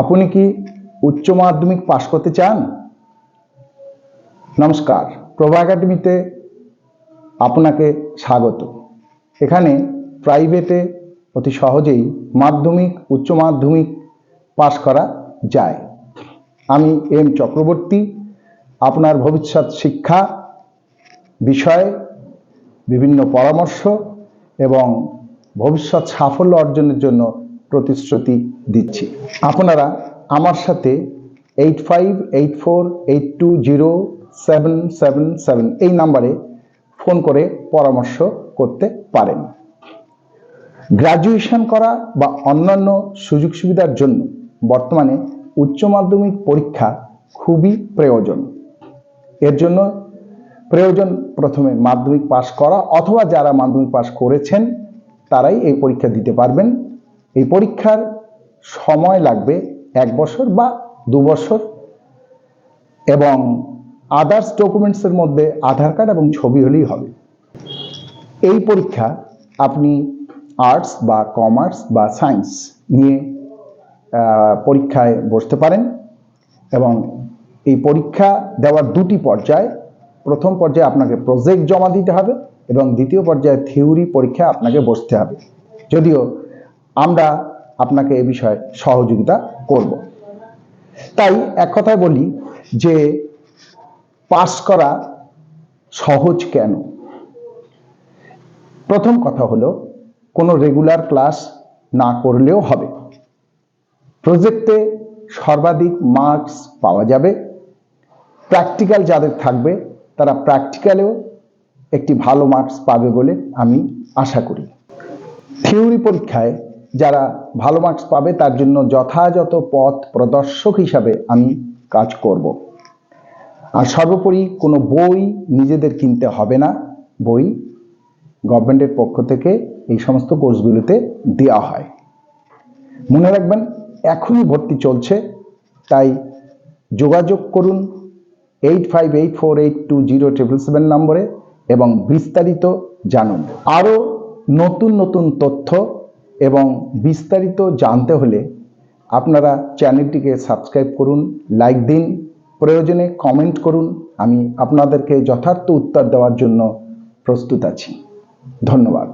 আপনি কি উচ্চ মাধ্যমিক পাশ করতে চান? নমস্কার, প্রভা একাডেমিতে আপনাকে স্বাগত। এখানে প্রাইভেটে অতি সহজেই মাধ্যমিক, উচ্চ মাধ্যমিক পাশ করা যায়। আমি এম চক্রবর্তী, আপনার ভবিষ্যৎ শিক্ষা বিষয়ে বিভিন্ন পরামর্শ এবং ভবিষ্যৎ সাফল্য অর্জনের জন্য প্রতিশ্রুতি দিচ্ছি। আপনারা আমার সাথে eight five eight four eight two zero seven seven seven এই নাম্বারে ফোন করে পরামর্শ করতে পারেন। গ্র্যাজুয়েশন করা বা অন্যান্য সুযোগ সুবিধার জন্য বর্তমানে উচ্চ মাধ্যমিক পরীক্ষা খুবই প্রয়োজন। এর জন্য প্রয়োজন প্রথমে মাধ্যমিক পাশ করা অথবা যারা মাধ্যমিক পাশ করেছেন তারাই এই পরীক্ষা দিতে পারবেন। এই পরীক্ষার সময় লাগবে এক বছর বা দু বছর। এবং আদার্স ডকুমেন্টসের মধ্যে আধার কার্ড এবং ছবি হলেই হবে। এই পরীক্ষা আপনি আর্টস বা কমার্স বা সায়েন্স নিয়ে পরীক্ষায় বসতে পারেন। এবং এই পরীক্ষা দেওয়ার দুটি পর্যায়, প্রথম পর্যায়ে আপনাকে প্রজেক্ট জমা দিতে হবে এবং দ্বিতীয় পর্যায়ে থিওরি পরীক্ষা আপনাকে বসতে হবে। যদিও আমরা আপনাকে এ বিষয়ে সহযোগিতা করব। তাই এক কথায় বলি যে পাস করা সহজ কেন? প্রথম কথা হলো, কোনো রেগুলার ক্লাস না করলেও হবে। প্রজেক্টে সর্বাধিক মার্কস পাওয়া যাবে। প্র্যাকটিক্যাল যাদের থাকবে, তারা প্র্যাকটিক্যালেও একটি ভালো মার্কস পাবে বলে আমি আশা করি। থিওরি পরীক্ষায় যারা ভালো মার্কস পাবে তার জন্য যথাযথ পথ প্রদর্শক হিসাবে আমি কাজ করব। আর সর্বোপরি কোনো বই নিজেদের কিনতে হবে না। বই গভর্নমেন্টের পক্ষ থেকে এই সমস্ত কোর্সগুলিতে দেওয়া হয়। মনে রাখবেন, এখনই ভর্তি চলছে, তাই যোগাযোগ করুন eight five eight four eight two zero triple seven নম্বরে এবং বিস্তারিত জানুন। আরও নতুন নতুন তথ্য এবং বিস্তারিত জানতে হলে আপনারা চ্যানেলটিকে সাবস্ক্রাইব করুন, লাইক দিন, প্রয়োজনে কমেন্ট করুন, আমি আপনাদেরকে যথার্থ উত্তর দেওয়ার জন্য প্রস্তুত আছি। ধন্যবাদ।